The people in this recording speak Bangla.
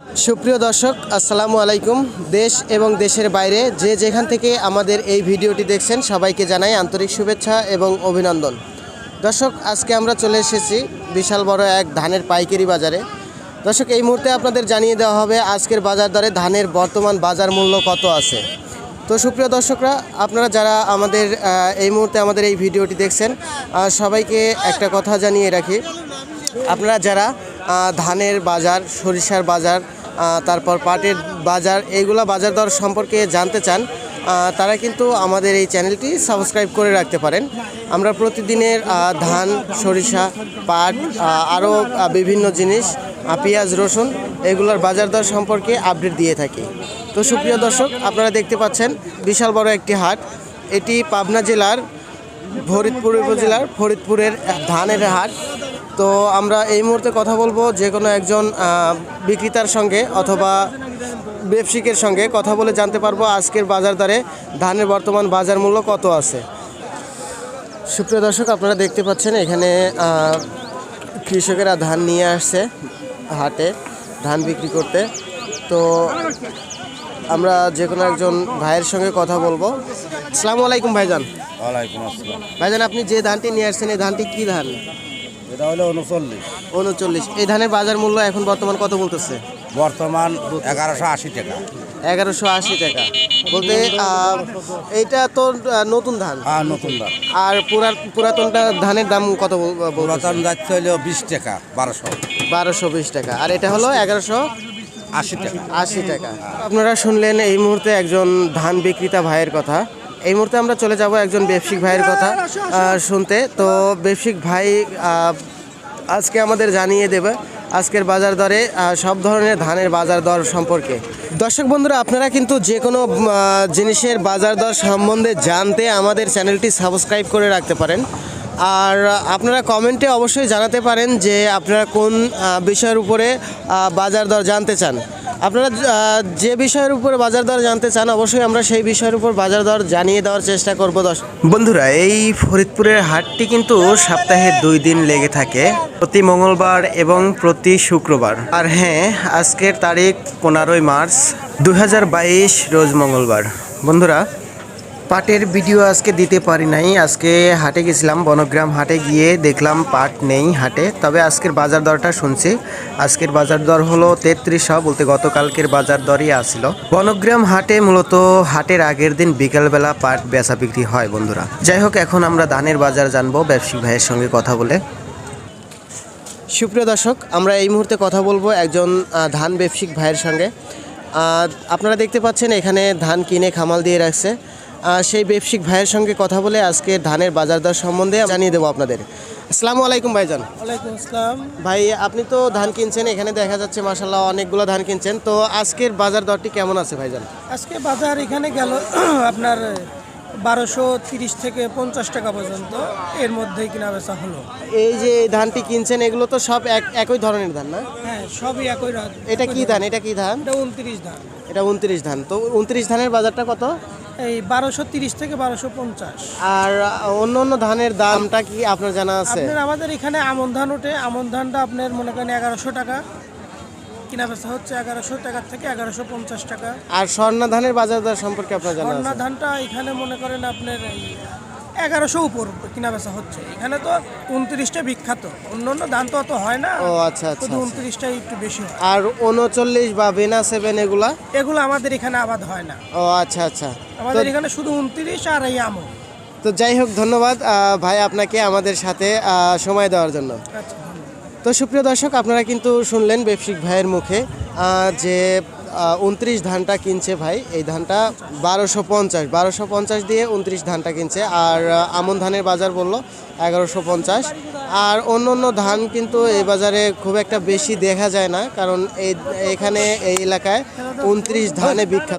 সুপ্রিয় দর্শক, আসসালামু আলাইকুম। দেশ এবং দেশের বাইরে যে যেখান থেকে আমাদের এই ভিডিওটি দেখছেন, সবাইকে জানাই আন্তরিক শুভেচ্ছা এবং অভিনন্দন। দর্শক, আজকে আমরা চলে এসেছি বিশাল বড় এক ধানের পাইকারি বাজারে। দর্শক, এই মুহূর্তে আপনাদের জানিয়ে দেওয়া হবে আজকের বাজার দরে ধানের বর্তমান বাজার মূল্য কত আছে। তো সুপ্রিয় দর্শকরা, আপনারা যারা আমাদের এই মুহূর্তে আমাদের এই ভিডিওটি দেখছেন সবাইকে একটা কথা জানিয়ে রাখি। আপনারা যারা ধানের বাজার, সরিষার বাজার তারপর পাটের বাজার, এইগুলা বাজার দর সম্পর্কে জানতে চান তারা কিন্তু আমাদের এই চ্যানেলটি সাবস্ক্রাইব করে রাখতে পারেন। আমরা প্রতিদিনের ধান, সরিষা, পাট আরও বিভিন্ন জিনিস পেঁয়াজ, রসুন, এগুলোর বাজার দর সম্পর্কে আপডেট দিয়ে থাকি। তো সুপ্রিয় দর্শক, আপনারা দেখতে পাচ্ছেন, বিশাল বড় একটি হাট। এটি পাবনা জেলার, ফরিদপুর উপজেলার, ফরিদপুরের ধানের হাট। তো আমরা এই মুহূর্তে কথা বলব যে কোনো একজন বিক্রেতার সঙ্গে অথবা ব্যবসায়িকের সঙ্গে কথা বলে জানতে পারব আজকের বাজার দরে ধানের বর্তমান বাজার মূল্য কত আছে। সুপ্রিয় দর্শক আপনারা দেখতে পাচ্ছেন এখানে কৃষকেরা ধান নিয়ে আসছে হাটে ধান বিক্রি করতে। তো আমরা যে কোনো একজন ভাইয়ের সঙ্গে কথা বলব। আসসালামু আলাইকুম ভাইজান। ওয়ালাইকুম আসসালাম। ভাইজান আপনি যে ধানটি নিয়ে আসছেন এই ধানটি কী ধান? এটা হলো উনচল্লিশ। উনচল্লিশ। এই ধানের বাজার মূল্য এখন বর্তমান কত বলতেছে? বর্তমান এগারোশো আশি টাকা। এগারোশো আশি টাকা। বলতে এইটা তো নতুন ধান। আর নতুন দাম আর পুরা পুরাতনটা ধানের দাম কত পুরাতন যাচ্ছে হলো বিশ টাকা বারোশো। বারোশো বিশ টাকা। আর এটা হলো এগারোশো আশি টাকা। আশি টাকা। আপনারা শুনলেন এই মুহূর্তে একজন ধান বিক্রেতা ভাইয়ের কথা। এই মুহূর্তে আমরা চলে যাব একজন ব্যবসায়িক ভাইয়ের কথা শুনতে। তো ব্যবসায়িক ভাই আজকে আমাদের জানিয়ে দেবে আজকের বাজার দরে সব ধরনের ধানের বাজার দর সম্পর্কে। দর্শক বন্ধুরা আপনারা কিন্তু যে কোনো জিনিসের বাজার দর সম্বন্ধে জানতে আমাদের চ্যানেলটি সাবস্ক্রাইব করে রাখতে পারেন। আর আপনারা কমেন্টে অবশ্যই জানাতে পারেন যে আপনারা কোন বিষয়ের উপরে বাজার দর জানতে চান। আপনারা যে বিষয়ের উপর বাজার দর জানতে চান, অবশ্যই আমরা সেই বিষয়ের উপর বাজার দর জানিয়ে দেওয়ার চেষ্টা করব দশ বন্ধুরা, এই ফরিদপুরের হাটটি কিন্তু সপ্তাহে দুই দিন লেগে থাকে, প্রতি মঙ্গলবার এবং প্রতি শুক্রবার। আর হ্যাঁ আজকের তারিখ পনেরোই মার্চ, দুই হাজার বাইশ, রোজ মঙ্গলবার। বন্ধুরা পাটের ভিডিও আজকে দিতে পারি নাই। আজকে হাটে গেছিলাম, বনগ্রাম হাটে গিয়ে দেখলাম পাট নেই হাটে। তবে আজকের বাজার দরটা শুনছি। আজকের বাজার দর হলো তেত্রিশশো বলতে গতকালকের বাজার দরই আসছিল বনগ্রাম হাটে মূলত হাটের আগের দিন বিকালবেলা পাট বেচা বিক্রি হয় বন্ধুরা। যাই হোক, এখন আমরা ধানের বাজার জানব ব্যবসায়িক ভাইয়ের সঙ্গে কথা বলে। সুপ্রিয় দর্শক, আমরা এই মুহূর্তে কথা বলব একজন ধান ব্যবসায়িক ভাইয়ের সঙ্গে। আপনারা দেখতে পাচ্ছেন এখানে ধান কিনে খামাল দিয়ে রাখছে। সেই ব্যবসায়িক ভাইয়ের সঙ্গে কথা বলে আজকে ধানের বাজার দর সম্বন্ধে জানিয়ে দেবো আপনাদের। আসসালামু আলাইকুম ভাইজান। ওয়ালাইকুম আসসালাম। ভাই আপনি তো ধান কিনছেন এখানে দেখা যাচ্ছে মাসাল্লাহ অনেকগুলো ধান কিনছেন। তো আজকের বাজার দরটি কেমন আছে ভাইজান? আজকে বাজার এখানে গেল আপনার বারোশো তিরিশ থেকে পঞ্চাশ টাকা পর্যন্ত। এর মধ্যেই কিনা বেচা হলো। এই যে ধানটি কিনছেন এগুলো তো সব এক একই ধরনের ধান না? হ্যাঁ সবই একই রাত এটা কি ধান। এটা কি ধান? এটা উনত্রিশ ধান। এটা উনত্রিশ ধান। তো উনত্রিশ ধানের বাজারটা কত? এই বারোশো তিরিশ থেকে বারোশো পঞ্চাশ। আর অন্য অন্য ধানের দামটা কি আপনার জানা আছে? আপনার আমাদের এখানে আমন ধান ওঠে। আমন ধানটা আপনার মনে করেন এগারোশো টাকা। কিনা বেচা হচ্ছে এগারোশো টাকার থেকে এগারোশো পঞ্চাশ টাকা। আর স্বর্ণা ধানের বাজার দর সম্পর্কে আপনার জানা স্বর্ণা ধানটা এখানে মনে করেন আপনার এগারোশো উপর কিনা বেচা হচ্ছে। এখানে তো উনত্রিশটা বিখ্যাত। অন্য অন্য দাম তো অত হয় না। ও আচ্ছা আচ্ছা শুধু আচ্ছা। উনত্রিশটাই একটু বেশি হয়। আর উনচল্লিশ বা বেনা সেভেন এগুলা? এগুলো আমাদের এখানে আবাদ হয় না। ও আচ্ছা আচ্ছা। আমাদের এখানে শুধু উনত্রিশ আর এই আমন তো যাই হোক ধন্যবাদ আহ, ভাই আপনাকে আমাদের সাথে আহ, সময় দেওয়ার জন্য। আচ্ছা তো সুপ্রিয় দর্শক আপনারা কিন্তু শুনলেন ব্যবসায়িক ভাইয়ের মুখে আহ, যে উনত্রিশ ধানটা কিনছে ভাই। এই ধানটা বারোশো পঞ্চাশ বারোশো পঞ্চাশ দিয়ে উনত্রিশ ধানটা কিনছে। আর আমন ধানের বাজার বলল এগারোশো পঞ্চাশ। আর অন্য অন্য ধান কিন্তু এই বাজারে খুব একটা বেশি দেখা যায় না, কারণ এই, এখানে এই এলাকায় উনত্রিশ ধানে বিখ্যাত।